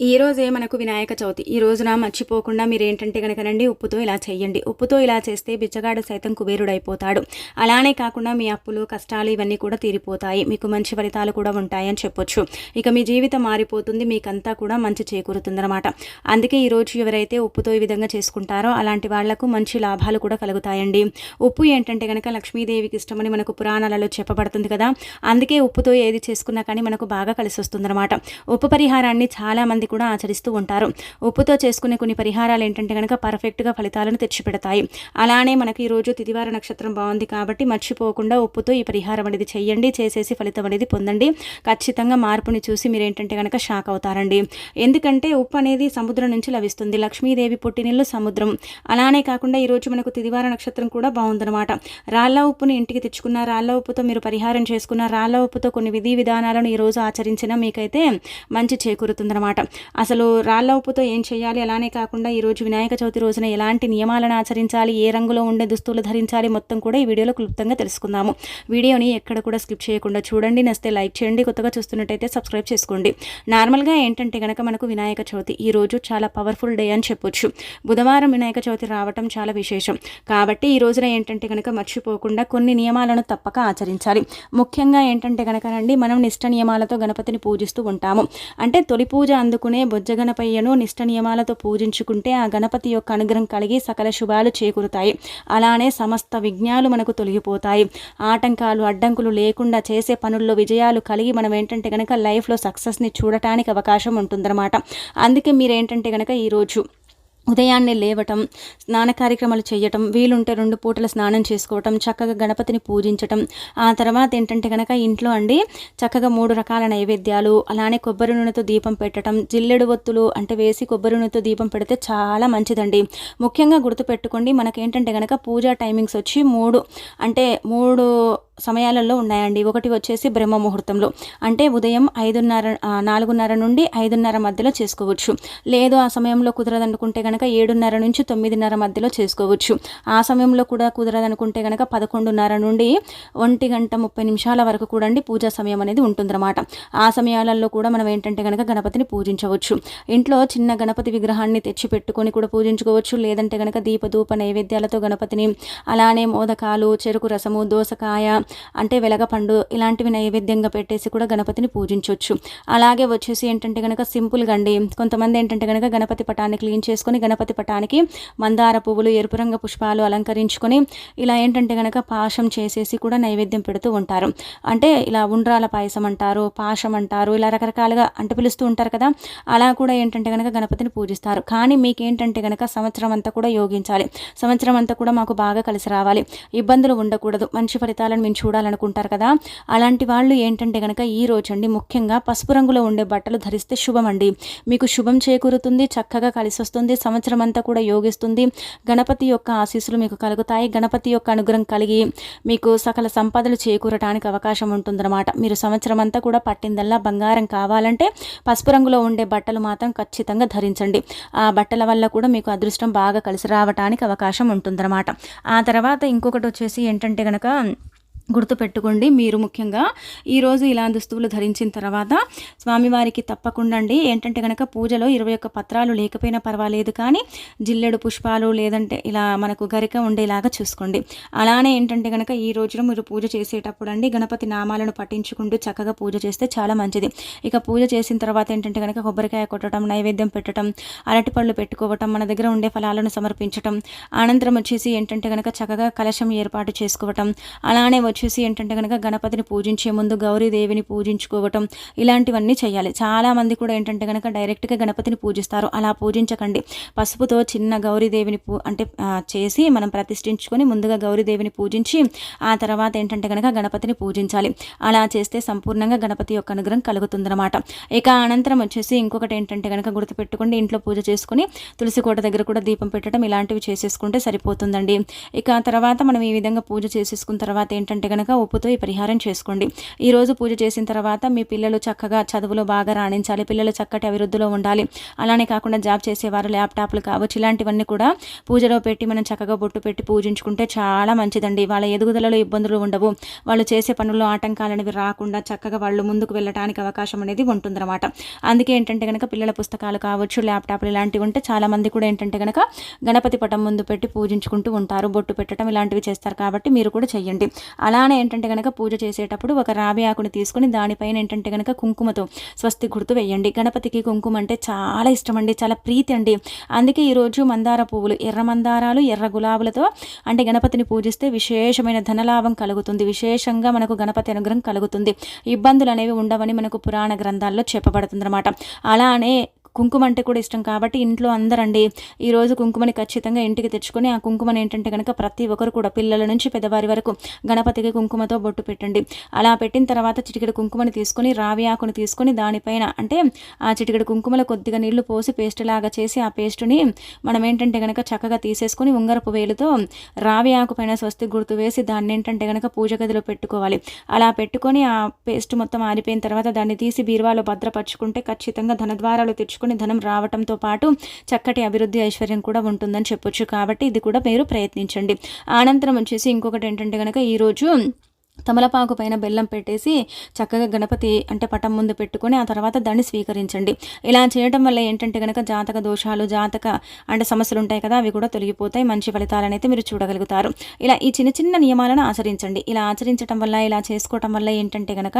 ఈ రోజే మనకు వినాయక చవితి. ఈ రోజున మర్చిపోకుండా మీరు ఏంటంటే కనుకనండి ఉప్పుతో ఇలా చేయండి ఉప్పుతో ఇలా చేస్తే బిచ్చగాడు సైతం కుబేరుడైపోతాడు. అలానే కాకుండా మీ అప్పులు కష్టాలు ఇవన్నీ కూడా తీరిపోతాయి. మీకు మంచి ఫలితాలు కూడా ఉంటాయని చెప్పొచ్చు. ఇక మీ జీవితం మారిపోతుంది మీకంతా కూడా మంచి చేకూరుతుందన్నమాట. అందుకే ఈరోజు ఎవరైతే ఉప్పుతో ఈ విధంగా చేసుకుంటారో అలాంటి వాళ్ళకు మంచి లాభాలు కూడా కలుగుతాయండి. ఉప్పు ఏంటంటే కనుక లక్ష్మీదేవికి ఇష్టమని మనకు పురాణాలలో చెప్పబడుతుంది కదా. అందుకే ఉప్పుతో ఏది చేసుకున్నా కానీ మనకు బాగా కలిసి వస్తుందన్నమాట ఉప్పు పరిహారాన్ని చాలా మంది కూడా ఆచరిస్తూ ఉంటారు. ఉప్పుతో చేసుకునే కొన్ని పరిహారాలు ఏంటంటే కనుక పర్ఫెక్ట్గా ఫలితాలను తెచ్చిపెడతాయి. అలానే మనకి ఈరోజు తిదివార నక్షత్రం బాగుంది కాబట్టి మర్చిపోకుండా ఉప్పుతో ఈ పరిహారం అనేది చేయండి చేసేసి ఫలితం అనేది పొందండి. ఖచ్చితంగా మార్పుని చూసి మీరు ఏంటంటే కనుక షాక్ అవుతారండి. ఎందుకంటే ఉప్పు అనేది సముద్రం నుంచి లభిస్తుంది. లక్ష్మీదేవి పుట్టినిల్లు సముద్రం. అలానే కాకుండా ఈరోజు మనకు తిదివార నక్షత్రం కూడా బాగుందన్నమాట. రాళ్ళ ఉప్పుని ఇంటికి తెచ్చుకున్న రాళ్ళ ఉప్పుతో మీరు పరిహారం చేసుకున్న రాళ్ళ ఉప్పుతో కొన్ని విధి విధానాలను ఈరోజు ఆచరించిన మీకైతే మంచి చేకూరుతుందనమాట అసలు రాళ్ళ ఉప్పుతో ఏం చేయాలి అలానే కాకుండా ఈరోజు వినాయక చవితి రోజున ఎలాంటి నియమాలను ఆచరించాలి? ఏ రంగులో ఉండే దుస్తులు ధరించాలి? మొత్తం కూడా ఈ వీడియోలో క్లుప్తంగా తెలుసుకుందాము. వీడియోని ఎక్కడ కూడా స్కిప్ చేయకుండా చూడండి. నస్తే లైక్ చేయండి. కొత్తగా చూస్తున్నట్టయితే సబ్స్క్రైబ్ చేసుకోండి. నార్మల్గా ఏంటంటే కనుక మనకు వినాయక చవితి ఈ రోజు చాలా పవర్ఫుల్ డే అని చెప్పొచ్చు. బుధవారం వినాయక చవితి రావటం చాలా విశేషం. కాబట్టి ఈ రోజున ఏంటంటే కనుక మర్చిపోకుండా కొన్ని నియమాలను తప్పక ఆచరించాలి. ముఖ్యంగా ఏంటంటే కనుక రండి మనం నిష్ట నియమాలతో గణపతిని పూజిస్తూ ఉంటాము. అంటే తొలి పూజ అందుకునే బొజ్జ గణపయ్యను నిష్ట నియమాలతో పూజించుకుంటే ఆ గణపతి యొక్క అనుగ్రహం కలిగి సకల శుభాలు చేకూరుతాయి. అలానే సమస్త విఘ్నాలు మనకు తొలగిపోతాయి. ఆటంకాలు అడ్డంకులు లేకుండా చేసే పనుల్లో విజయాలు కలిగి మనం ఏంటంటే కనుక లైఫ్లో సక్సెస్ని చూడటానికి అవకాశం ఉంటుందన్నమాట. అందుకే మీరు ఏంటంటే కనుక ఈరోజు ఉదయాన్నే లేవటం స్నాన కార్యక్రమాలు చేయటం వీలుంటే రెండు పూటల స్నానం చేసుకోవటం చక్కగా గణపతిని పూజించటం. ఆ తర్వాత ఏంటంటే కనుక ఇంట్లో అండి చక్కగా మూడు రకాల నైవేద్యాలు అలానే కొబ్బరి నూనెతో దీపం పెట్టడం జిల్లెడు ఒత్తులు అంటే వేసి కొబ్బరి నూనెతో దీపం పెడితే చాలా మంచిదండి. ముఖ్యంగా గుర్తుపెట్టుకోండి మనకేంటంటే కనుక పూజా టైమింగ్స్ వచ్చి మూడు అంటే మూడు సమయాలలో ఉన్నాయండి. ఒకటి వచ్చేసి బ్రహ్మ ముహూర్తంలో. అంటే ఉదయం ఐదున్నర నాలుగున్నర నుండి ఐదున్నర మధ్యలో చేసుకోవచ్చు. లేదు ఆ సమయంలో కుదరదనుకుంటే కనుక ఏడున్నర నుంచి తొమ్మిదిన్నర మధ్యలో చేసుకోవచ్చు. ఆ సమయంలో కూడా కుదరదనుకుంటే కనుక పదకొండున్నర నుండి ఒంటి గంట ముప్పై నిమిషాల వరకు కూడా అండి పూజా సమయం అనేది ఉంటుందన్నమాట. ఆ సమయాలలో కూడా మనం ఏంటంటే కనుక గణపతిని పూజించవచ్చు. ఇంట్లో చిన్న గణపతి విగ్రహాన్ని తెచ్చి పెట్టుకొని కూడా పూజించుకోవచ్చు. లేదంటే కనుక దీపధూప నైవేద్యాలతో గణపతిని అలానే మోదకాలు చెరుకు రసము దోసకాయ అంటే వెలగపండు ఇలాంటివి నైవేద్యంగా పెట్టేసి కూడా గణపతిని పూజించవచ్చు అలాగే వచ్చేసి ఏంటంటే కనుక సింపుల్గా అండి కొంతమంది ఏంటంటే కనుక గణపతి పటాన్ని క్లీన్ చేసుకొని గణపతి పటానికి మందార పువ్వులు ఎరుపు రంగు పుష్పాలు అలంకరించుకొని ఇలా ఏంటంటే కనుక పాశం చేసేసి కూడా నైవేద్యం పెడుతూ ఉంటారు. అంటే ఇలా ఉండ్రాల పాయసం అంటారు పాశం అంటారు ఇలా రకరకాలుగా అంటే పిలుస్తూ ఉంటారు కదా. అలా కూడా ఏంటంటే కనుక గణపతిని పూజిస్తారు. కానీ మీకు ఏంటంటే కనుక సంవత్సరం అంతా కూడా యోగించాలి. సంవత్సరం అంతా కూడా మాకు బాగా కలిసి రావాలి. ఇబ్బందులు ఉండకూడదు. మంచి ఫలితాలను మించు చూడాలనుకుంటారు కదా. అలాంటి వాళ్ళు ఏంటంటే కనుక ఈ రోజు అండి ముఖ్యంగా పసుపు రంగులో ఉండే బట్టలు ధరిస్తే శుభం అండి మీకు శుభం చేకూరుతుంది చక్కగా కలిసి వస్తుంది సంవత్సరం అంతా కూడా యోగిస్తుంది. గణపతి యొక్క ఆశీస్సులు మీకు కలుగుతాయి. గణపతి యొక్క అనుగ్రహం కలిగి మీకు సకల సంపదలు చేకూరటానికి అవకాశం ఉంటుందన్నమాట. మీరు సంవత్సరం అంతా కూడా పట్టిందల్లా బంగారం కావాలంటే పసుపు రంగులో ఉండే బట్టలు మాత్రం ఖచ్చితంగా ధరించండి. ఆ బట్టల వల్ల కూడా మీకు అదృష్టం బాగా కలిసి రావటానికి అవకాశం ఉంటుందన్నమాట. ఆ తర్వాత ఇంకొకటి వచ్చేసి ఏంటంటే కనుక గుర్తుపెట్టుకోండి. మీరు ముఖ్యంగా ఈరోజు ఇలా దుస్తువులు ధరించిన తర్వాత స్వామివారికి తప్పకుండా అండి. ఏంటంటే కనుక పూజలో ఇరవై ఒక్క పత్రాలు లేకపోయినా పర్వాలేదు కానీ జిల్లెడు పుష్పాలు లేదంటే ఇలా మనకు గరిక ఉండేలాగా చూసుకోండి. అలానే ఏంటంటే కనుక ఈ రోజున మీరు పూజ చేసేటప్పుడు అండి గణపతి నామాలను పఠించుకుంటూ చక్కగా పూజ చేస్తే చాలా మంచిది. ఇక పూజ చేసిన తర్వాత ఏంటంటే కనుక కొబ్బరికాయ కొట్టడం నైవేద్యం పెట్టడం అరటిపళ్ళు పెట్టుకోవటం మన దగ్గర ఉండే ఫలాలను సమర్పించటం అనంతరం వచ్చేసి ఏంటంటే కనుక చక్కగా కలశం ఏర్పాటు చేసుకోవటం అలానే వచ్చి వచ్చేసి ఏంటంటే కనుక గణపతిని పూజించే ముందు గౌరీదేవిని పూజించుకోవటం ఇలాంటివన్నీ చేయాలి. చాలామంది కూడా ఏంటంటే కనుక డైరెక్ట్గా గణపతిని పూజిస్తారు. అలా పూజించకండి. పసుపుతో చిన్న గౌరీదేవిని పూ అంటే చేసి మనం ప్రతిష్ఠించుకొని ముందుగా గౌరీదేవిని పూజించి ఆ తర్వాత ఏంటంటే కనుక గణపతిని పూజించాలి. అలా చేస్తే సంపూర్ణంగా గణపతి యొక్క అనుగ్రహం కలుగుతుందన్నమాట. ఇక అనంతరం వచ్చేసి ఇంకొకటి ఏంటంటే కనుక గుర్తుపెట్టుకోండి. ఇంట్లో పూజ చేసుకుని తులసి కోట దగ్గర కూడా దీపం పెట్టడం ఇలాంటివి చేసేసుకుంటే సరిపోతుందండి. ఇక తర్వాత మనం ఈ విధంగా పూజ చేసేసుకున్న తర్వాత ఏంటంటే కనుక ఉప్పుతో ఈ పరిహారం చేసుకోండి. ఈరోజు పూజ చేసిన తర్వాత మీ పిల్లలు చక్కగా చదువులో బాగా రాణించాలి పిల్లలు చక్కటి అభివృద్ధిలో ఉండాలి. అలానే కాకుండా జాబ్ చేసేవారు ల్యాప్టాప్లు కావచ్చు ఇలాంటివన్నీ కూడా పూజలో పెట్టి మనం చక్కగా బొట్టు పెట్టి పూజించుకుంటే చాలా మంచిదండి. వాళ్ళ ఎదుగుదలలో ఇబ్బందులు ఉండవు. వాళ్ళు చేసే పనుల్లో ఆటంకాలు అనేవి రాకుండా చక్కగా వాళ్ళు ముందుకు వెళ్ళడానికి అవకాశం అనేది ఉంటుందన్నమాట. అందుకే ఏంటంటే కనుక పిల్లల పుస్తకాలు కావచ్చు ల్యాప్టాప్లు ఇలాంటివి ఉంటే చాలామంది కూడా ఏంటంటే కనుక గణపతి పటం ముందు పెట్టి పూజించుకుంటూ ఉంటారు. బొట్టు పెట్టడం ఇలాంటివి చేస్తారు కాబట్టి మీరు కూడా చెయ్యండి. అలానే ఏంటంటే కనుక పూజ చేసేటప్పుడు ఒక రావి ఆకుని తీసుకుని దానిపైన ఏంటంటే కనుక కుంకుమతో స్వస్తి గుర్తు వేయండి. గణపతికి కుంకుమ అంటే చాలా ఇష్టం అండి చాలా ప్రీతి అండి. అందుకే ఈరోజు మందార పువ్వులు ఎర్ర మందారాలు ఎర్ర గులాబులతో అంటే గణపతిని పూజిస్తే విశేషమైన ధనలాభం కలుగుతుంది. విశేషంగా మనకు గణపతి అనుగ్రహం కలుగుతుంది. ఇబ్బందులు అనేవి ఉండవని మనకు పురాణ గ్రంథాల్లో చెప్పబడుతుంది అనమాట అలానే కుంకుమ అంటే కూడా ఇష్టం కాబట్టి ఇంట్లో అందరండి ఈరోజు కుంకుమని ఖచ్చితంగా ఇంటికి తెచ్చుకొని ఆ కుంకుమని ఏంటంటే కనుక ప్రతి ఒక్కరు కూడా పిల్లల నుంచి పెద్దవారి వరకు గణపతికి కుంకుమతో బొట్టు పెట్టండి. అలా పెట్టిన తర్వాత చిటికెడు కుంకుమని తీసుకొని రావి ఆకుని తీసుకొని దానిపైన అంటే ఆ చిటికెడు కుంకుమలో కొద్దిగా నీళ్ళు పోసి పేస్ట్ లాగా చేసి ఆ పేస్టుని మనం ఏంటంటే కనుక చక్కగా తీసేసుకొని ఉంగరపు వేలుతో రావి ఆకు పైన స్వస్తి గుర్తు వేసి దాన్ని ఏంటంటే కనుక పూజ గదిలో పెట్టుకోవాలి. అలా పెట్టుకొని ఆ పేస్ట్ మొత్తం ఆరిపోయిన తర్వాత దాన్ని తీసి బీరువాలో భద్రపరుచుకుంటే ఖచ్చితంగా ధనద్వారాలు తెచ్చు దాచుకుని ధనం రావటంతో పాటు చక్కటి అభివృద్ధి ఐశ్వర్యం కూడా ఉంటుందని చెప్పొచ్చు. కాబట్టి ఇది కూడా మీరు ప్రయత్నించండి. అనంతరం వచ్చేసి ఇంకొకటి ఏంటంటే కనుక ఈరోజు తమలపాకు పైన బెల్లం పెట్టేసి చక్కగా గణపతి అంటే పటం ముందు పెట్టుకొని ఆ తర్వాత దాన్ని స్వీకరించండి. ఇలా చేయడం వల్ల ఏంటంటే కనుక జాతక దోషాలు జాతక అంటే సమస్యలు ఉంటాయి కదా అవి కూడా తొలగిపోతాయి. మంచి ఫలితాలను అయితే మీరు చూడగలుగుతారు. ఇలా ఈ చిన్న చిన్న నియమాలను ఆచరించండి. ఇలా ఆచరించడం వల్ల ఇలా చేసుకోవటం వల్ల ఏంటంటే కనుక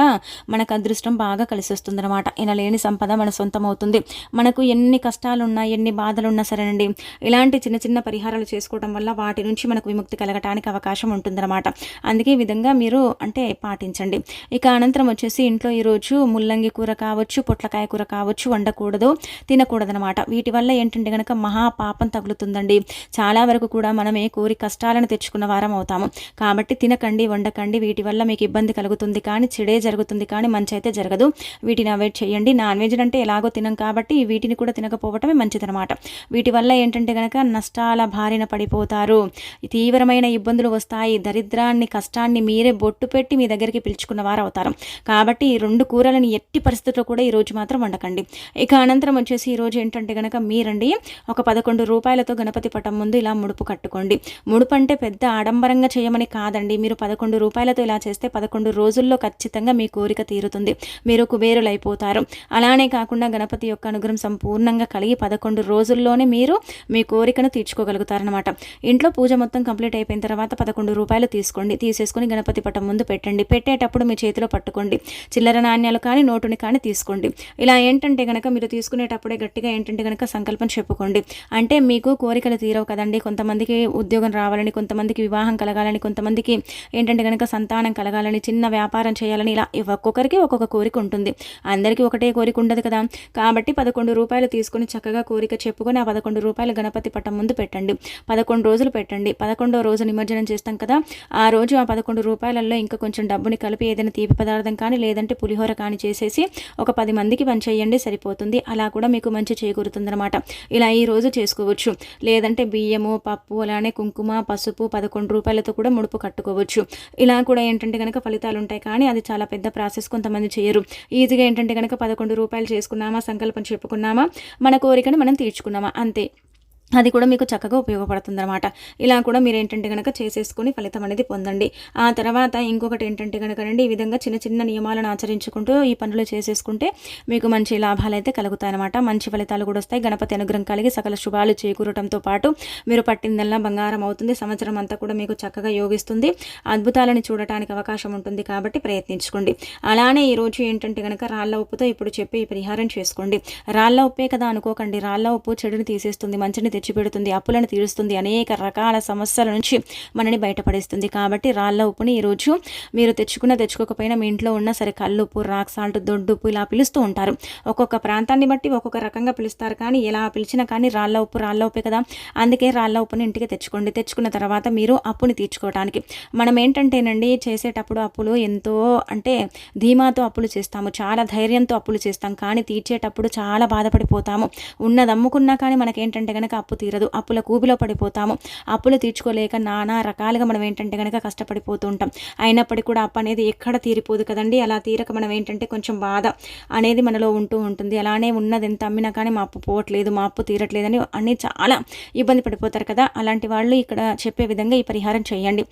మనకు అదృష్టం బాగా కలిసి వస్తుంది అనమాట ఇలా లేని సంపద మన సొంతం అవుతుంది మనకు ఎన్ని కష్టాలు ఉన్నా ఎన్ని బాధలు ఉన్నా సరేనండి ఇలాంటి చిన్న చిన్న పరిహారాలు చేసుకోవడం వల్ల వాటి నుంచి మనకు విముక్తి కలగటానికి అవకాశం ఉంటుందన్నమాట. అందుకే ఈ విధంగా మీరు అంటే పాటించండి. ఇక అనంతరం వచ్చేసి ఇంట్లో ఈరోజు ముల్లంగి కూర కావచ్చు పొట్లకాయ కూర కావచ్చు వండకూడదు తినకూడదనమాట వీటి వల్ల ఏంటంటే కనుక మహాపాపం తగులుతుందండి. చాలా వరకు కూడా మనమే కోరి కష్టాలను తెచ్చుకున్న వారం అవుతాము. కాబట్టి తినకండి వండకండి వీటి వల్ల మీకు ఇబ్బంది కలుగుతుంది కానీ చెడే జరుగుతుంది కానీ మంచి అయితే జరగదు. వీటిని అవాయిడ్ చేయండి. నాన్ వెజ్ అంటే ఎలాగో తినం కాబట్టి వీటిని కూడా తినకపోవటమే మంచిదనమాట వీటి వల్ల ఏంటంటే కనుక నష్టాల బారిన పడిపోతారు. తీవ్రమైన ఇబ్బందులు వస్తాయి. దరిద్రాన్ని కష్టాన్ని మీరే బొట్టు బొట్టు పెట్టి మీ దగ్గరికి పిలుచుకున్న వారు అవుతారు కాబట్టి ఈ రెండు కూరలను ఎట్టి పరిస్థితుల్లో కూడా ఈరోజు మాత్రం వండకండి. ఇక అనంతరం వచ్చేసి ఈరోజు ఏంటంటే కనుక మీరండి ఒక పదకొండు రూపాయలతో గణపతి పటం ముందు ఇలా ముడుపు కట్టుకోండి. ముడుపు అంటే పెద్ద ఆడంబరంగా చేయమని కాదండి. మీరు పదకొండు రూపాయలతో ఇలా చేస్తే పదకొండు రోజుల్లో ఖచ్చితంగా మీ కోరిక తీరుతుంది. మీరు కుబేరులు అయిపోతారు అలానే కాకుండా గణపతి యొక్క అనుగ్రహం సంపూర్ణంగా కలిగి పదకొండు రోజుల్లోనే మీరు మీ కోరికను తీర్చుకోగలుగుతారనమాట ఇంట్లో పూజ మొత్తం కంప్లీట్ అయిపోయిన తర్వాత పదకొండు రూపాయలు తీసుకోండి. తీసేసుకొని గణపతి పటం ముందు పెట్టండి. పెట్టేటప్పుడు మీ చేతిలో పట్టుకోండి. చిల్లర నాణ్యాలు కానీ నోటుని కానీ తీసుకోండి. ఇలా ఏంటంటే కనుక మీరు తీసుకునేటప్పుడే గట్టిగా ఏంటంటే కనుక సంకల్పం చెప్పుకోండి. అంటే మీకు కోరికలు తీరవు కదండి. కొంతమందికి ఉద్యోగం రావాలని కొంతమందికి వివాహం కలగాలని కొంతమందికి ఏంటంటే కనుక సంతానం కలగాలని చిన్న వ్యాపారం చేయాలని ఇలా ఒక్కొక్కరికి ఒక్కొక్క కోరిక ఉంటుంది. అందరికీ ఒకటే కోరిక ఉండదు కదా. కాబట్టి పదకొండు రూపాయలు తీసుకుని చక్కగా కోరిక చెప్పుకొని ఆ పదకొండు రూపాయలు గణపతి పట్టం ముందు పెట్టండి. పదకొండు రోజులు పెట్టండి. పదకొండో రోజు నిమజ్జనం చేస్తాం కదా. ఆ రోజు ఆ పదకొండు రూపాయలలో ఇంకా కొంచెం డబ్బుని కలిపి ఏదైనా తీపి పదార్థం కానీ లేదంటే పులిహోర కానీ చేసేసి ఒక పది మందికి చేయండి సరిపోతుంది. అలా కూడా మీకు మంచి చేకూరుతుందనమాట ఇలా ఈ రోజు చేసుకోవచ్చు. లేదంటే బియ్యము పప్పు అలానే కుంకుమ పసుపు పదకొండు రూపాయలతో కూడా ముడుపు కట్టుకోవచ్చు. ఇలా కూడా ఏంటంటే కనుక ఫలితాలు ఉంటాయి కానీ అది చాలా పెద్ద ప్రాసెస్ కొంతమంది చేయరు. ఈజీగా ఏంటంటే కనుక పదకొండు రూపాయలు చేసుకున్నామా సంకల్పం చెప్పుకున్నామా మన కోరికను మనం తీర్చుకున్నామా అంతే. అది కూడా మీకు చక్కగా ఉపయోగపడుతుంది అనమాట ఇలా కూడా మీరు ఏంటంటే కనుక చేసేసుకుని ఫలితం అనేది పొందండి. ఆ తర్వాత ఇంకొకటి ఏంటంటే కనుక రండి ఈ విధంగా చిన్న చిన్న నియమాలను ఆచరించుకుంటూ ఈ పనులు చేసేసుకుంటే మీకు మంచి లాభాలు అయితే కలుగుతాయి అనమాట మంచి ఫలితాలు కూడా వస్తాయి. గణపతి అనుగ్రహం కలిగి సకల శుభాలు చేకూరటంతో పాటు మీరు పట్టిందల్లా బంగారం అవుతుంది. సంవత్సరం అంతా కూడా మీకు చక్కగా యోగిస్తుంది. అద్భుతాలను చూడటానికి అవకాశం ఉంటుంది కాబట్టి ప్రయత్నించుకోండి. అలానే ఈరోజు ఏంటంటే కనుక రాళ్ళ ఉప్పుతో ఇప్పుడు చెప్పి పరిహారం చేసుకోండి. రాళ్ళ ఉప్పే కదా అనుకోకండి. రాళ్ళ ఉప్పు చెడుని తీసేస్తుంది. మంచిని తెచ్చిపెడుతుంది అప్పులను తీరుస్తుంది. అనేక రకాల సమస్యల నుంచి మనని బయటపడేస్తుంది. కాబట్టి రాళ్ళ ఉప్పుని ఈరోజు మీరు తెచ్చుకున్న తెచ్చుకోకపోయినా మీ ఇంట్లో ఉన్న సరే కల్లుప్పు రాక్ సాల్ట్ దొడ్డుప్పు ఇలా పిలుస్తూ ఉంటారు. ఒక్కొక్క ప్రాంతాన్ని బట్టి ఒక్కొక్క రకంగా పిలుస్తారు. కానీ ఎలా పిలిచినా కానీ రాళ్ళ ఉప్పు రాళ్ళ ఉప్పే కదా. అందుకే రాళ్ళ ఉప్పుని ఇంటికి తెచ్చుకోండి. తెచ్చుకున్న తర్వాత మీరు అప్పుని తీర్చుకోవడానికి మనం ఏంటంటేనండి చేసేటప్పుడు అప్పులు ఎంతో అంటే ధీమాతో అప్పులు చేస్తాము. చాలా ధైర్యంతో అప్పులు చేస్తాం. కానీ తీర్చేటప్పుడు చాలా బాధపడిపోతాము. ఉన్నది అమ్ముకున్నా కానీ మనకేంటంటే కనుక అప్పు తీరదు. అప్పుల కూబిలో పడిపోతాము. అప్పులు తీర్చుకోలేక నానా రకాలుగా మనం ఏంటంటే కనుక కష్టపడిపోతూ ఉంటాం అయినప్పటికీ కూడా అప్పు అనేది ఎక్కడ తీరిపోదు కదండి. అలా తీరక మనం ఏంటంటే కొంచెం బాధ అనేది మనలో ఉంటూ ఉంటుంది. అలానే ఉన్నది ఎంత అమ్మినా కానీ మా అప్పు పోవట్లేదు మా అప్పు తీరట్లేదని అన్నీ చాలా ఇబ్బంది పడిపోతారు కదా. అలాంటి వాళ్ళు ఇక్కడ చెప్పే విధంగా ఈ పరిహారం చేయండి.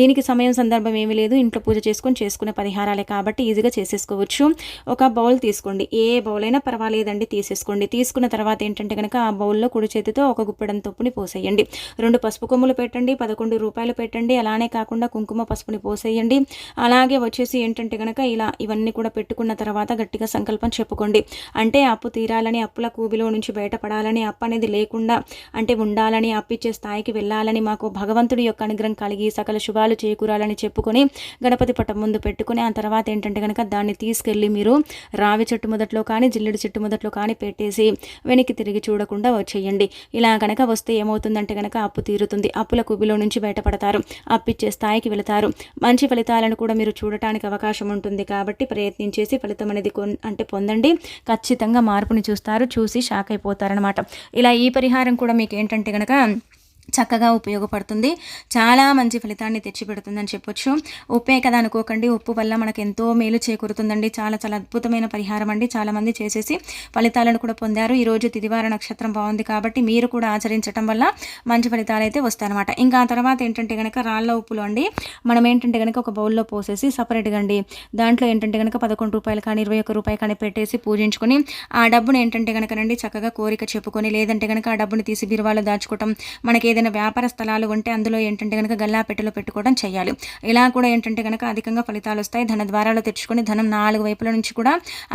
దీనికి సమయం సందర్భం ఏమీ లేదు. ఇంట్లో పూజ చేసుకొని చేసుకునే పరిహారాలే కాబట్టి ఈజీగా చేసేసుకోవచ్చు. ఒక బౌల్ తీసుకోండి. ఏ బౌల్ అయినా పర్వాలేదండి తీసేసుకోండి. తీసుకున్న తర్వాత ఏంటంటే కనుక ఆ బౌల్లో కుడి చేతితో ఒక గుప్పెడం తొప్పుని పోసేయండి. రెండు పసుపు కొమ్ములు పెట్టండి పదకొండు రూపాయలు పెట్టండి. అలానే కాకుండా కుంకుమ పసుపుని పోసేయండి. అలాగే వచ్చేసి ఏంటంటే కనుక ఇలా ఇవన్నీ కూడా పెట్టుకున్న తర్వాత గట్టిగా సంకల్పం చెప్పుకోండి. అంటే అప్పు తీరాలని అప్పుల కూబిలో నుంచి బయటపడాలని అప్పు అనేది లేకుండా అంటే ఉండాలని అప్పిచ్చే స్థాయికి వెళ్ళాలని మాకు భగవంతుడి యొక్క అనుగ్రహం కలిగి సకల శుభాలు చేకూరాలని చెప్పుకొని గణపతి పటం ముందు పెట్టుకుని ఆ తర్వాత ఏంటంటే కనుక దాన్ని తీసుకెళ్ళి మీరు రావి చెట్టు మొదట్లో కానీ జిల్లెడు చెట్టు మొదట్లో కానీ పెట్టేసి వెనక్కి తిరిగి చూడకుండా వచ్చేయండి. ఇలా కనుక వస్తే ఏమవుతుందంటే కనుక అప్పు తీరుతుంది. అప్పుల కుబిలో నుంచి బయటపడతారు. అప్పిచ్చే స్థాయికి వెళతారు. మంచి ఫలితాలను కూడా మీరు చూడటానికి అవకాశం ఉంటుంది కాబట్టి ప్రయత్నించేసి ఫలితం అనేది కొన్- అంటే పొందండి. ఖచ్చితంగా మార్పుని చూస్తారు. చూసి షాక్ అయిపోతారనమాట ఇలా ఈ పరిహారం కూడా మీకు ఏంటంటే కనుక చక్కగా ఉపయోగపడుతుంది. చాలా మంచి ఫలితాన్ని తెచ్చిపెడుతుందని చెప్పొచ్చు. ఉప్పే కదా అనుకోకండి. ఉప్పు వల్ల మనకు ఎంతో మేలు చేకూరుతుందండి. చాలా చాలా అద్భుతమైన పరిహారం అండి. చాలామంది చేసేసి ఫలితాలను కూడా పొందారు. ఈరోజు తిదివార నక్షత్రం బాగుంది కాబట్టి మీరు కూడా ఆచరించడం వల్ల మంచి ఫలితాలు అయితే వస్తాయన్నమాట. ఇంకా ఆ తర్వాత ఏంటంటే కనుక రాళ్ళ ఉప్పులు అండి. మనం ఏంటంటే కనుక ఒక బౌల్లో పోసేసి సపరేట్గా అండి. దాంట్లో ఏంటంటే కనుక పదకొండు రూపాయలు కానీ ఇరవై ఒక్క రూపాయలు కానీ పెట్టేసి పూజించుకొని ఆ డబ్బును ఏంటంటే కనుకనండి చక్కగా కోరిక చెప్పుకొని లేదంటే కనుక ఆ డబ్బుని తీసి బీరువాలో దాచుకోవటం మనకి ఏదైనా వ్యాపార స్థలాలు ఉంటే అందులో ఏంటంటే కనుక గల్లా పెట్టెలో పెట్టుకోవడం చేయాలి. ఇలా కూడా ఏంటంటే కనుక అధికంగా ఫలితాలు వస్తాయి. ధన ద్వారాలు తెచ్చుకొని ధనం నాలుగు వైపుల నుంచి కూడా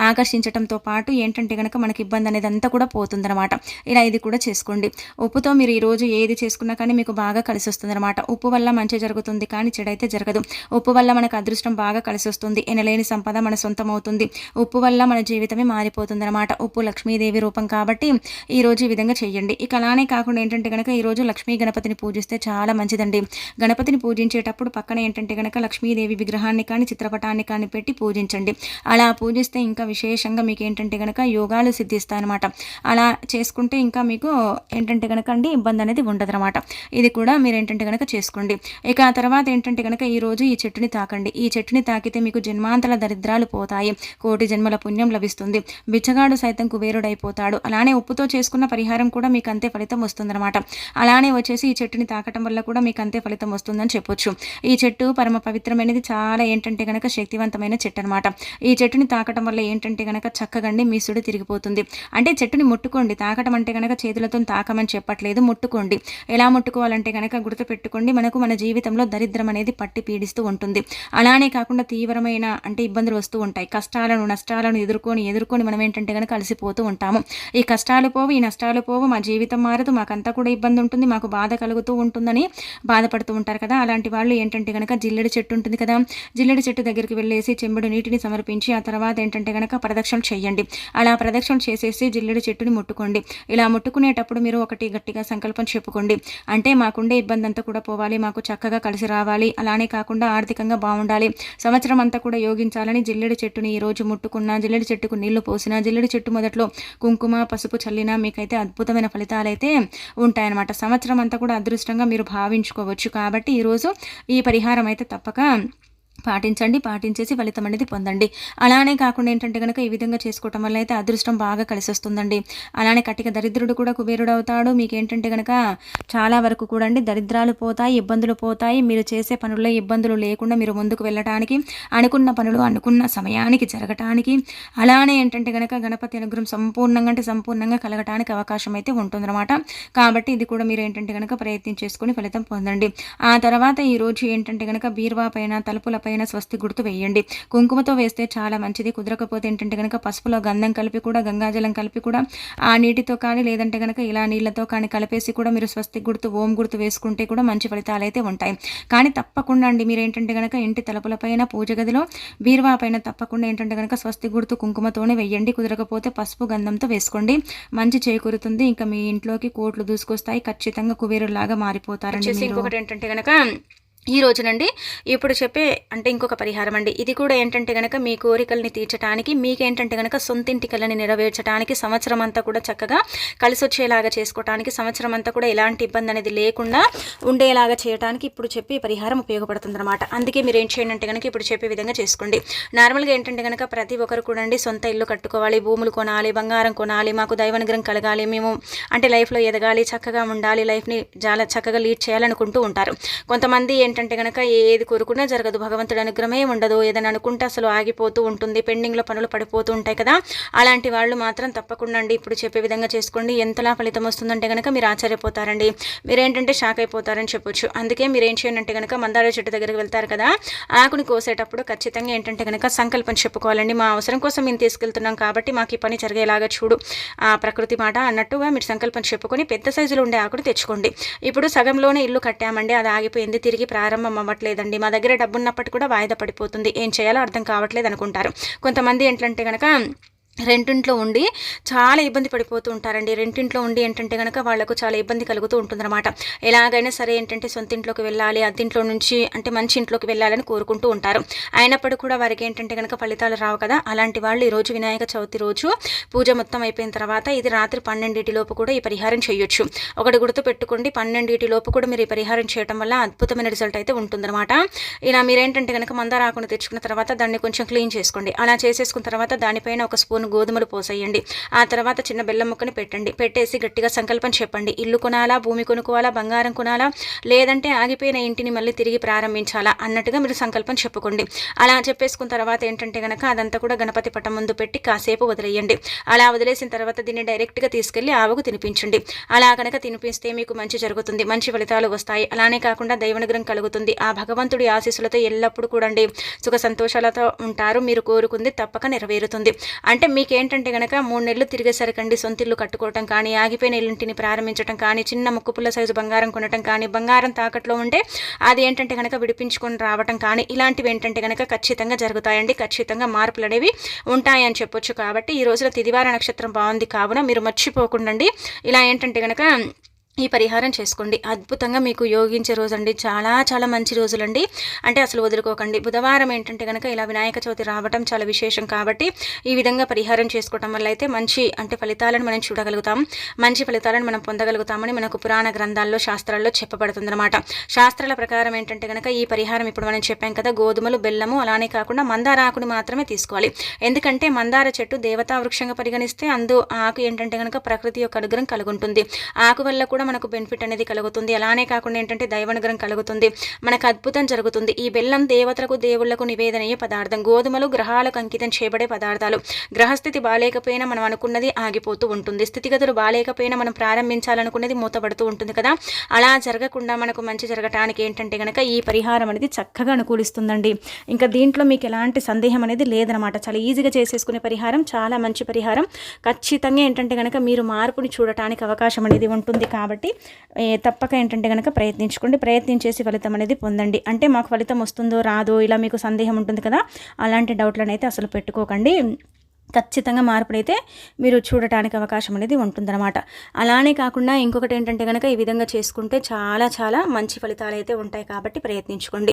ఆకర్షించడంతో పాటు ఏంటంటే కనుక మనకి ఇబ్బంది అనేది అంతా కూడా పోతుందన్నమాట. ఇలా ఇది కూడా చేసుకోండి. ఉప్పుతో మీరు ఈరోజు ఏది చేసుకున్నా కానీ మీకు బాగా కలిసి వస్తుందన్నమాట. ఉప్పు వల్ల మంచి జరుగుతుంది కానీ చెడైతే జరగదు. ఉప్పు వల్ల మనకు అదృష్టం బాగా కలిసి వస్తుంది. ఎనలేని సంపద మన సొంతం అవుతుంది ఉప్పు వల్ల మన జీవితమే మారిపోతుందనమాట ఉప్పు లక్ష్మీదేవి రూపం కాబట్టి ఈరోజు ఈ విధంగా చేయండి. ఇక అలానే కాకుండా ఏంటంటే కనుక ఈ రోజు లక్ష్మీ గణపతిని పూజిస్తే చాలా మంచిదండి. గణపతిని పూజించేటప్పుడు పక్కన ఏంటంటే కనుక లక్ష్మీదేవి విగ్రహాన్ని కానీ చిత్రపటాన్ని కానీ పెట్టి పూజించండి. అలా పూజిస్తే ఇంకా విశేషంగా మీకు ఏంటంటే కనుక యోగాలు సిద్ధిస్తాయన్నమాట. అలా చేసుకుంటే ఇంకా మీకు ఏంటంటే కనుక అండి ఇబ్బంది అనేది ఉండదన్నమాట. ఇది కూడా మీరు ఏంటంటే కనుక చేసుకోండి. ఇక ఆ తర్వాత ఏంటంటే కనుక ఈ రోజు ఈ చెట్టుని తాకండి. ఈ చెట్టుని తాకితే మీకు జన్మాంతల దరిద్రాలు పోతాయి. కోటి జన్మల పుణ్యం లభిస్తుంది. బిచ్చగాడు సైతం కుబేరుడైపోతాడు. అలానే ఉప్పుతో చేసుకున్న పరిహారం కూడా మీకు అంతే ఫలితం వస్తుందన్నమాట. అలానే వచ్చేసి ఈ చెట్టుని తాకటం వల్ల కూడా మీకు అంతే ఫలితం వస్తుందని చెప్పొచ్చు. ఈ చెట్టు పరమ పవిత్రమైనది. చాలా ఏంటంటే కనుక శక్తివంతమైన చెట్టు అనమాట ఈ చెట్టుని తాకటం వల్ల ఏంటంటే కనుక చక్కగండి మీ సుడి తిరిగిపోతుంది. అంటే చెట్టుని ముట్టుకోండి. తాకటం అంటే కనుక చేతులతో తాకమని చెప్పట్లేదు. ముట్టుకోండి. ఎలా ముట్టుకోవాలంటే కనుక గుర్తు పెట్టుకోండి మనకు మన జీవితంలో దరిద్రం అనేది పట్టి పీడిస్తూ ఉంటుంది. అలానే కాకుండా తీవ్రమైన అంటే ఇబ్బందులు వస్తూ ఉంటాయి. కష్టాలను నష్టాలను ఎదుర్కొని ఎదుర్కొని మనం ఏంటంటే కనుక కలిసిపోతూ ఉంటాము. ఈ కష్టాలు పోవు ఈ నష్టాలు పోవు. మా జీవితం మారదు. మాకంతా కూడా ఇబ్బంది ఉంటుంది మాకు బాధ కలుగుతూ ఉంటుందని బాధపడుతూ ఉంటారు కదా. అలాంటి వాళ్ళు ఏంటంటే కనుక జిల్లెడి చెట్టు ఉంటుంది కదా. జిల్లెడి చెట్టు దగ్గరికి వెళ్ళేసి చెంబుడు నీటిని సమర్పించి ఆ తర్వాత ఏంటంటే కనుక ప్రదక్షిణలు చేయండి. అలా ప్రదక్షిణలు చేసేసి జిల్లెడి చెట్టుని ముట్టుకోండి. ఇలా ముట్టుకునేటప్పుడు మీరు ఒకటి గట్టిగా సంకల్పం చెప్పుకోండి. అంటే మాకుండే ఇబ్బంది అంతా కూడా పోవాలి. మాకు చక్కగా కలిసి రావాలి. అలానే కాకుండా ఆర్థికంగా బాగుండాలి. సంవత్సరం అంతా కూడా యోగించాలని జిల్లెడి చెట్టుని ఈరోజు ముట్టుకున్నా ముట్టుకున్న జిల్లెడి చెట్టుకు నీళ్ళు పోసినా జిల్లెడి చెట్టు మొదట్లో కుంకుమ పసుపు చల్లినా మీకైతే అద్భుతమైన ఫలితాలు అయితే ఉంటాయన్నమాట. సంవత్సరం అంతా కూడా అదృష్టంగా మీరు భావించుకోవచ్చు. కాబట్టి ఈరోజు ఈ పరిహారం అయితే తప్పక పాటించండి పాటించేసి ఫలితం అనేది పొందండి. అలానే కాకుండా ఏంటంటే కనుక ఈ విధంగా చేసుకోవటం వల్ల అయితే అదృష్టం బాగా కలిసి వస్తుందండి అలానే కట్టిక దరిద్రుడు కూడా కుబేరుడు అవుతాడు మీకు ఏంటంటే కనుక చాలా వరకు కూడా అండి దరిద్రాలు పోతాయి ఇబ్బందులు పోతాయి. మీరు చేసే పనుల్లో ఇబ్బందులు లేకుండా మీరు ముందుకు వెళ్ళటానికి అనుకున్న పనులు అనుకున్న సమయానికి జరగటానికి అలానే ఏంటంటే కనుక గణపతి అనుగ్రహం సంపూర్ణంగా అంటే సంపూర్ణంగా కలగటానికి అవకాశం అయితే ఉంటుందన్నమాట. కాబట్టి ఇది కూడా మీరు ఏంటంటే కనుక ప్రయత్నం చేసుకుని ఫలితం పొందండి. ఆ తర్వాత ఈరోజు ఏంటంటే కనుక బీరువా పైన తలుపులపై పైన స్వస్తి గుర్తు వేయండి. కుంకుమతో వేస్తే చాలా మంచిది. కుదరకపోతే ఏంటంటే కనుక పసుపులో గంధం కలిపి కూడా గంగాజలం కలిపి కూడా ఆ నీటితో కానీ లేదంటే కనుక ఇలా నీళ్ళతో కానీ కలిపేసి కూడా మీరు స్వస్తి గుర్తు ఓం గుర్తు వేసుకుంటే కూడా మంచి ఫలితాలు అయితే ఉంటాయి. కానీ తప్పకుండా అండి మీరు ఏంటంటే కనుక ఇంటి తలుపుల పైన పూజ గదిలో బీరువా పైన తప్పకుండా ఏంటంటే కనుక స్వస్తి గుర్తు కుంకుమతోనే వెయ్యండి కుదరకపోతే పసుపు గంధంతో వేసుకోండి. మంచి చేకూరుతుంది. ఇంకా మీ ఇంట్లోకి కోట్లు దూసుకొస్తాయి. ఖచ్చితంగా కుబేరులాగా మారిపోతారండి వచ్చేసి మీరు. ఇంకొకటి ఏంటంటే కనుక ఈ రోజునండి ఇప్పుడు చెప్పే అంటే ఇంకొక పరిహారం అండి. ఇది కూడా ఏంటంటే కనుక మీ కోరికల్ని తీర్చడానికి మీకేంటంటే కనుక సొంతింటి కళని నెరవేర్చడానికి సంవత్సరం అంతా కూడా చక్కగా కలిసి వచ్చేలాగా చేసుకోవడానికి సంవత్సరం అంతా కూడా ఎలాంటి ఇబ్బంది అనేది లేకుండా ఉండేలాగా చేయడానికి ఇప్పుడు చెప్పి పరిహారం ఉపయోగపడుతుందన్నమాట. అందుకే మీరు ఏం చేయండి అంటే కనుక ఇప్పుడు చెప్పే విధంగా చేసుకోండి. నార్మల్గా ఏంటంటే కనుక ప్రతి ఒక్కరు కూడా అండి సొంత ఇల్లు కట్టుకోవాలి భూములు కొనాలి బంగారం కొనాలి మాకు దైవనుగ్రహం కలగాలి మేము అంటే లైఫ్లో ఎదగాలి చక్కగా ఉండాలి లైఫ్ని చాలా చక్కగా లీడ్ చేయాలనుకుంటూ ఉంటారు. కొంతమంది ఏంటంటే కనుక ఏది కోరుకున్నా జరగదు. భగవంతుడు అనుగ్రహమే ఉండదు. ఏదైనా అనుకుంటే అసలు ఆగిపోతూ ఉంటుంది. పెండింగ్లో పనులు పడిపోతూ ఉంటాయి కదా. అలాంటి వాళ్ళు మాత్రం తప్పకుండా అండి. ఇప్పుడు చెప్పే విధంగా చేసుకోండి. ఎంతలా ఫలితం వస్తుందంటే కనుక మీరు ఆశ్చర్యపోతారండి. మీరేంటంటే షాక్ అయిపోతారని చెప్పొచ్చు. అందుకే మీరు ఏం చేయండి కనుక మందార చెట్టు దగ్గరికి వెళ్తారు కదా. ఆకుని కోసేటప్పుడు ఖచ్చితంగా ఏంటంటే కనుక సంకల్పం చెప్పుకోవాలండి. మా అవసరం కోసం మేము తీసుకెళ్తున్నాం కాబట్టి మాకు ఈ పని జరిగేలాగా చూడు. ఆ ప్రకృతి మాట అన్నట్టుగా మీరు సంకల్పం చెప్పుకొని పెద్ద సైజులో ఉండే ఆకుని తెచ్చుకోండి. ఇప్పుడు సగంలోనే ఇల్లు కట్టామండి. అది ఆగిపోయింది. తిరిగి ప్రారంభం అవ్వట్లేదండి మా దగ్గర డబ్బున్నప్పటికీ కూడా వాయిదా పడిపోతుంది. ఏం చేయాలో అర్థం కావట్లేదు అనుకుంటారు. కొంతమంది ఏంటంటే కనుక రెంటింట్లో ఉండి చాలా ఇబ్బంది పడిపోతూ ఉంటారండి. రెంటింట్లో ఉండి ఏంటంటే కనుక వాళ్ళకు చాలా ఇబ్బంది కలుగుతూ ఉంటుందన్నమాట. ఎలాగైనా సరే ఏంటంటే సొంత ఇంట్లోకి వెళ్ళాలి అద్దింట్లో నుంచి అంటే మంచి ఇంట్లోకి వెళ్ళాలని కోరుకుంటూ ఉంటారు. అయినప్పటికీ కూడా వారికి ఏంటంటే కనుక ఫలితాలు రావు కదా. అలాంటి వాళ్ళు ఈరోజు వినాయక చవితి రోజు పూజ మొత్తం అయిపోయిన తర్వాత ఇది రాత్రి పన్నెండింటి లోపు కూడా ఈ పరిహారం చేయొచ్చు. ఒకటి గుర్తు పెట్టుకోండి పన్నెండింటి లోపు కూడా మీరు ఈ పరిహారం చేయడం వల్ల అద్భుతమైన రిజల్ట్ అయితే ఉంటుందన్నమాట. ఇలా మీరేంటంటే కనుక మంద రాకుండా తెచ్చుకున్న తర్వాత దాన్ని కొంచెం క్లీన్ చేసుకోండి. అలా చేసేసుకున్న తర్వాత దానిపైన ఒక స్పూన్ గోధుమలు పోసేయండి. ఆ తర్వాత చిన్న బెల్లం ముక్కని పెట్టండి. పెట్టేసి గట్టిగా సంకల్పం చెప్పండి. ఇల్లు కొనాలా భూమి కొనుక్కోవాలా బంగారం కొనాలా లేదంటే ఆగిపోయిన ఇంటిని మళ్ళీ తిరిగి ప్రారంభించాలా అన్నట్టుగా మీరు సంకల్పం చెప్పుకోండి. అలా చెప్పేసుకున్న తర్వాత ఏంటంటే కనుక అదంతా కూడా గణపతి పటం ముందు పెట్టి కాసేపు వదిలేయండి. అలా వదిలేసిన తర్వాత దీన్ని డైరెక్ట్గా తీసుకెళ్ళి ఆవుకు తినిపించండి. అలా కనుక తినిపిస్తే మీకు మంచి జరుగుతుంది. మంచి ఫలితాలు వస్తాయి. అలానే కాకుండా దైవనుగ్రహం కలుగుతుంది. ఆ భగవంతుడి ఆశీస్సులతో ఎల్లప్పుడూ కూడండి సుఖ సంతోషాలతో ఉంటారు. మీరు కోరుకుంది తప్పక నెరవేరుతుంది. అంటే మీకు ఏంటంటే కనుక మూడు నెలలు తిరిగేసరికండి సొంత ఇల్లు కట్టుకోవటం కానీ ఆగిపోయిన ఇల్లుంటిని ప్రారంభించడం కానీ చిన్న ముక్కుపుల్ల సైజు బంగారం కొనటం కానీ బంగారం తాకట్లో ఉంటే అది ఏంటంటే కనుక విడిపించుకొని రావటం కానీ ఇలాంటివి ఏంటంటే కనుక ఖచ్చితంగా జరుగుతాయండి. ఖచ్చితంగా మార్పులు అనేవి ఉంటాయని చెప్పొచ్చు కాబట్టి ఈ రోజున తిదివార నక్షత్రం బాగుంది కావున మీరు మర్చిపోకుండా ఇలా ఏంటంటే కనుక ఈ పరిహారం చేసుకోండి. అద్భుతంగా మీకు యోగించే రోజండి. చాలా చాలా మంచి రోజులండి. అంటే అసలు వదులుకోకండి. బుధవారం ఏంటంటే కనుక ఇలా వినాయక చవితి రావడం చాలా విశేషం కాబట్టి ఈ విధంగా పరిహారం చేసుకోవటం వల్ల అయితే మంచి అంటే ఫలితాలను మనం చూడగలుగుతాం. మంచి ఫలితాలను మనం పొందగలుగుతామని మనకు పురాణ గ్రంథాల్లో శాస్త్రాల్లో చెప్పబడుతుందన్నమాట. శాస్త్రాల ప్రకారం ఏంటంటే కనుక ఈ పరిహారం ఇప్పుడు మనం చెప్పాం కదా గోధుమలు బెల్లము అలానే కాకుండా మందార ఆకుని మాత్రమే తీసుకోవాలి. ఎందుకంటే మందార చెట్టు దేవతా వృక్షంగా పరిగణిస్తే అందు ఆకు ఏంటంటే కనుక ప్రకృతి యొక్క అనుగ్రహం కలుగుంటుంది. ఆకు వల్ల కూడా మనకు బెనిఫిట్ అనేది కలుగుతుంది. అలానే కాకుండా ఏంటంటే దైవానుగ్రహం కలుగుతుంది. మనకు అద్భుతం జరుగుతుంది. ఈ బెల్లం దేవతలకు దేవుళ్ళకు నివేదనయ్యే పదార్థం. గోధుమలు గ్రహాలకు అంకితం చేయబడే పదార్థాలు. గ్రహస్థితి బాగాలేకపోయినా మనం అనుకున్నది ఆగిపోతూ ఉంటుంది. స్థితిగతులు బాగాలేకపోయినా మనం ప్రారంభించాలనుకున్నది మూతపడుతూ ఉంటుంది కదా. అలా జరగకుండా మనకు మంచి జరగటానికి ఏంటంటే కనుక ఈ పరిహారం అనేది చక్కగా అనుకూలిస్తుందండి. ఇంకా దీంట్లో మీకు ఎలాంటి సందేహం అనేది లేదనమాట. చాలా ఈజీగా చేసేసుకునే పరిహారం చాలా మంచి పరిహారం. ఖచ్చితంగా ఏంటంటే కనుక మీరు మార్పుని చూడటానికి అవకాశం అనేది ఉంటుంది. కాబట్టి కాబట్టి తప్పక ఏంటంటే కనుక ప్రయత్నించుకోండి. ప్రయత్నించేసి ఫలితం అనేది పొందండి. అంటే మాకు ఫలితం వస్తుందో రాదో ఇలా మీకు సందేహం ఉంటుంది కదా అలాంటి డౌట్లను అయితే అసలు పెట్టుకోకండి. ఖచ్చితంగా మార్పుడైతే మీరు చూడటానికి అవకాశం అనేది ఉంటుందన్నమాట. అలానే కాకుండా ఇంకొకటి ఏంటంటే కనుక ఈ విధంగా చేసుకుంటే చాలా చాలా మంచి ఫలితాలు అయితే ఉంటాయి కాబట్టి ప్రయత్నించుకోండి.